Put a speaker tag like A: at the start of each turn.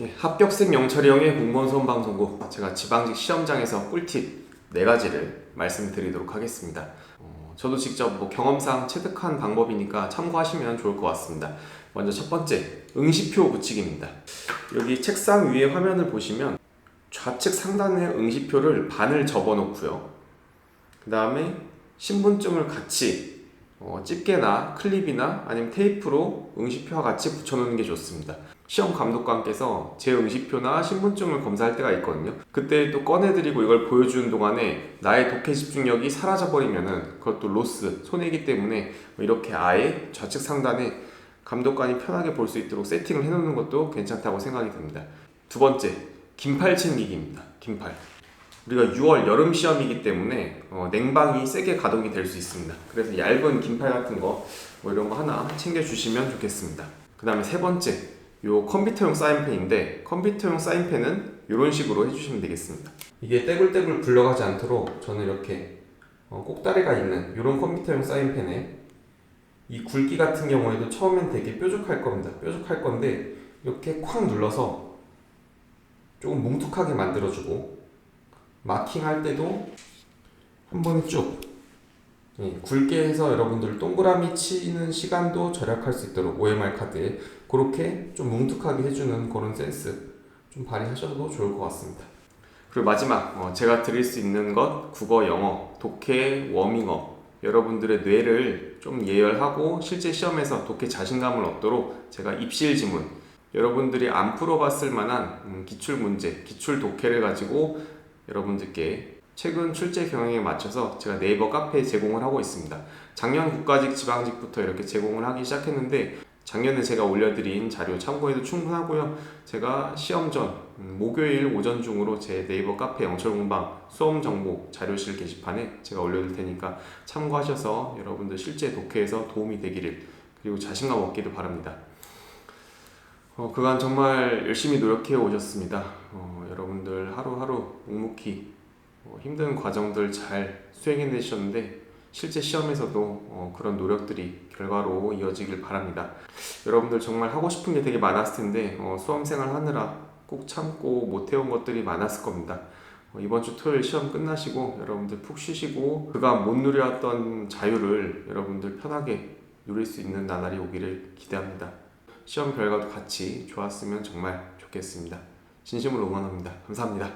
A: 예, 합격생 영철이 형의 공무원 수험 방송국 제가 지방직 시험장에서 꿀팁 네 가지를 말씀드리도록 하겠습니다. 어, 저도 직접 뭐 경험상 체득한 방법이니까 참고하시면 좋을 것 같습니다. 먼저 첫 번째 응시표 붙이기입니다. 여기 책상 위에 화면을 보시면 좌측 상단에 응시표를 반을 접어놓고요. 그 다음에 신분증을 같이 어, 집게나 클립이나 아니면 테이프로 응시표와 같이 붙여놓는 게 좋습니다. 시험 감독관께서 제 응시표나 신분증을 검사할 때가 있거든요. 그때 또 꺼내드리고 이걸 보여주는 동안에 나의 독해 집중력이 사라져버리면은 그것도 로스, 손해이기 때문에 이렇게 아예 좌측 상단에 감독관이 편하게 볼 수 있도록 세팅을 해놓는 것도 괜찮다고 생각이 듭니다. 두 번째, 긴팔 챙기기입니다. 긴팔. 우리가 6월 여름 시험이기 때문에 어, 냉방이 세게 가동이 될 수 있습니다. 그래서 얇은 긴팔 같은 거 뭐 이런 거 하나 챙겨 주시면 좋겠습니다. 그 다음에 세 번째, 요 컴퓨터용 사인펜인데 컴퓨터용 사인펜은 이런 식으로 해주시면 되겠습니다. 이게 떼굴떼굴 굴러가지 않도록 저는 이렇게 어, 꼭다리가 있는 이런 컴퓨터용 사인펜에 이 굵기 같은 경우에도 처음엔 되게 뾰족할 겁니다. 뾰족할 건데 이렇게 콱 눌러서 조금 뭉툭하게 만들어주고 마킹할 때도 한 번에 쭉 예, 굵게 해서 여러분들 동그라미 치는 시간도 절약할 수 있도록 OMR 카드에 그렇게 좀 뭉툭하게 해주는 그런 센스 좀 발휘하셔도 좋을 것 같습니다. 그리고 마지막 어, 제가 드릴 수 있는 것 국어, 영어, 독해, 워밍업 여러분들의 뇌를 좀 예열하고 실제 시험에서 독해 자신감을 얻도록 제가 입실 지문 여러분들이 안 풀어봤을 만한 음, 기출 문제, 기출 독해를 가지고 여러분들께 최근 출제 경향에 맞춰서 제가 네이버 카페에 제공을 하고 있습니다. 작년 국가직, 지방직부터 이렇게 제공을 하기 시작했는데 작년에 제가 올려드린 자료 참고해도 충분하고요. 제가 시험 전 음, 목요일 오전 중으로 제 네이버 카페 영철 공방 수험 정보 자료실 게시판에 제가 올려둘 테니까 참고하셔서 여러분들 실제 독해에서 도움이 되기를 그리고 자신감 얻기를 바랍니다. 어, 그간 정말 열심히 노력해 오셨습니다. 어, 여러분들 하루하루 묵묵히 어, 힘든 과정들 잘 수행해 내셨는데 실제 시험에서도 어, 그런 노력들이 결과로 이어지길 바랍니다. 여러분들 정말 하고 싶은 게 되게 많았을 텐데 어, 수험생활 하느라 꼭 참고 못 해온 것들이 많았을 겁니다. 어, 이번 주 토요일 시험 끝나시고 여러분들 푹 쉬시고 그간 못 누려왔던 자유를 여러분들 편하게 누릴 수 있는 나날이 오기를 기대합니다. 시험 결과도 같이 좋았으면 정말 좋겠습니다. 진심으로 응원합니다. 감사합니다.